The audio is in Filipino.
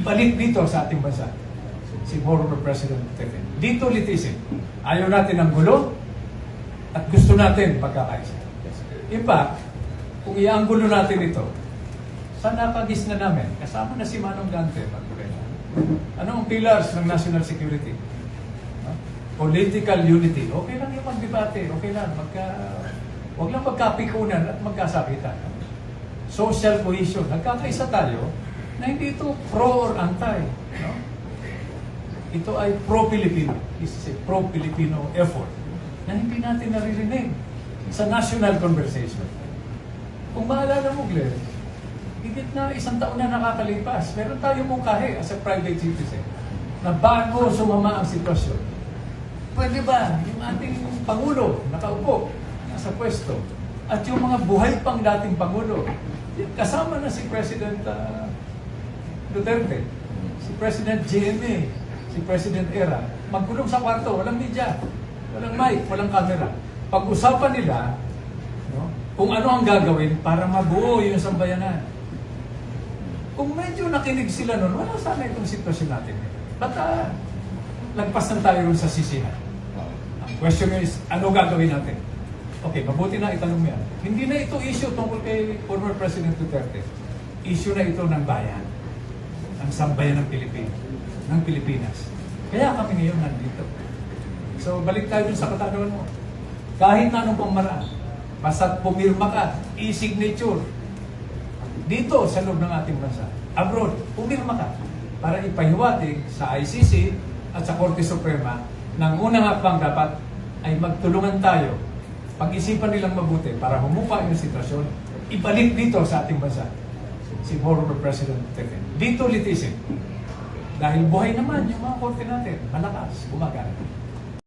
ibalik dito sa ating bansa si former President Duterte. Dito litisin. Ayaw natin ng gulo at gusto natin pagkakaisa. In fact, kung ianggulo natin ito, sa nakagis na namin, kasama na si Manong Gante, Magdalena. Ano ang pillars ng national security? Political unity. Okay lang yung magdebate. Okay lang. Magka, huwag lang magkapikunan at magkasakitan. Social cohesion. Nagkakaisa tayo na hindi ito pro or anti. No? Ito ay pro-Filipino. This is a pro-Filipino effort na hindi natin naririnig sa national conversation. Kung maalala mo, Glenn, higit na isang taon na nakakalipas, meron tayong mungkahi as a private citizen na bago sumama ang sitwasyon. Pwede ba yung ating Pangulo nakaupo, nasa pwesto, at yung mga buhay pang dating Pangulo, kasama na si President ah, Duterte, si President GMA, si President Era, magkulong sa kwarto, walang media, walang mic, walang camera. Pag-usapan nila no, kung ano ang gagawin para mabuo yung sambayanan. Kung medyo nakinig sila noon, wala sana itong sitwasyon natin. Ba't uh, lagpas na tayo sa sisihan? Ang question is, ano gagawin natin? Okay, mabuti na itanong mo yan. Hindi na ito issue tungkol kay former President Duterte. Issue na ito ng bayan. Ng sambayan ng Pilipinas. Ng Pilipinas. Kaya kami ngayon nandito. So, balik tayo sa katanungan mo. Kahit na anong pamaraan, basta pumirma ka, e-signature, dito sa loob ng ating bansa, abroad, pumirma ka para ipahiwatig sa ICC at sa Korte Suprema na ang unang hakbang dapat ay magtulungan tayo pag-isipan nilang mabuti para humupa yung sitwasyon, ibalik dito sa ating bansa si former President Duterte. Dito litisin. Dahil buhay naman yung mga korte natin, malakas, gumagana.